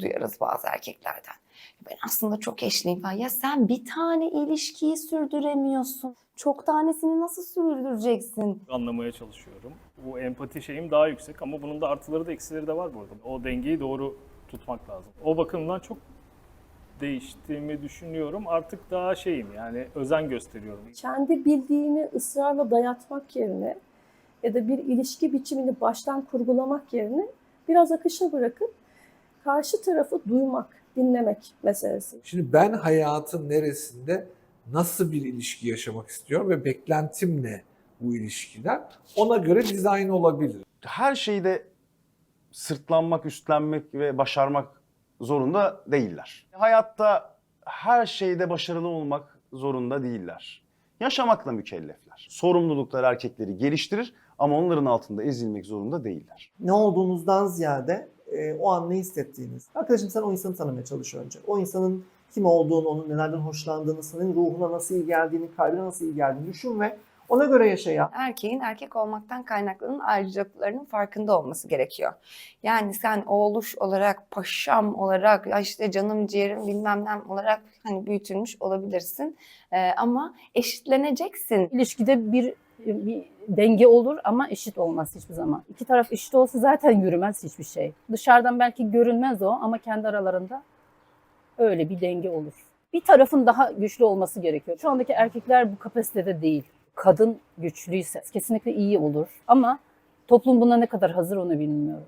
duyarız bazı erkeklerden. Ben aslında çok eşliyim falan. Ya sen bir tane ilişkiyi sürdüremiyorsun. Çok tanesini nasıl sürdüreceksin? anlamaya çalışıyorum. Bu empati şeyim daha yüksek ama bunun da artıları da eksileri de var bu arada. O dengeyi doğru tutmak lazım. O bakımdan çok değiştiğimi düşünüyorum. Artık daha şeyim yani özen gösteriyorum. kendi bildiğini ısrarla dayatmak yerine ya da bir ilişki biçimini baştan kurgulamak yerine biraz akışa bırakıp karşı tarafı duymak, dinlemek meselesi. Şimdi ben hayatın neresinde nasıl bir ilişki yaşamak istiyorum ve beklentim ne bu ilişkiden? Ona göre dizayn olabilir. her şeyde sırtlanmak, üstlenmek ve başarmak zorunda değiller. Hayatta her şeyde başarılı olmak zorunda değiller. Yaşamakla mükellefler. Sorumluluklar erkekleri geliştirir ama onların altında ezilmek zorunda değiller. ne olduğunuzdan ziyade e, o an ne hissettiğiniz. Arkadaşım sen o insanı tanımaya çalış önce. O insanın kim olduğunu, onun nelerden hoşlandığını, senin ruhuna nasıl iyi geldiğini, kalbine nasıl iyi geldiğini düşün ve ona göre yaşa ya. Erkeğin erkek olmaktan kaynaklanan ayrıcalıklarının farkında olması gerekiyor. Yani sen oğluş olarak, paşam olarak, ya işte canım ciğerim bilmem ne olarak hani büyütülmüş olabilirsin. Ee, ama eşitleneceksin. İlişkide bir bir denge olur ama eşit olmaz hiçbir zaman. İki taraf eşit olsa zaten yürümez hiçbir şey. Dışarıdan belki görünmez o ama kendi aralarında öyle bir denge olur. Bir tarafın daha güçlü olması gerekiyor. Şu andaki erkekler bu kapasitede değil. Kadın güçlüyse kesinlikle iyi olur ama toplum buna ne kadar hazır onu bilmiyorum.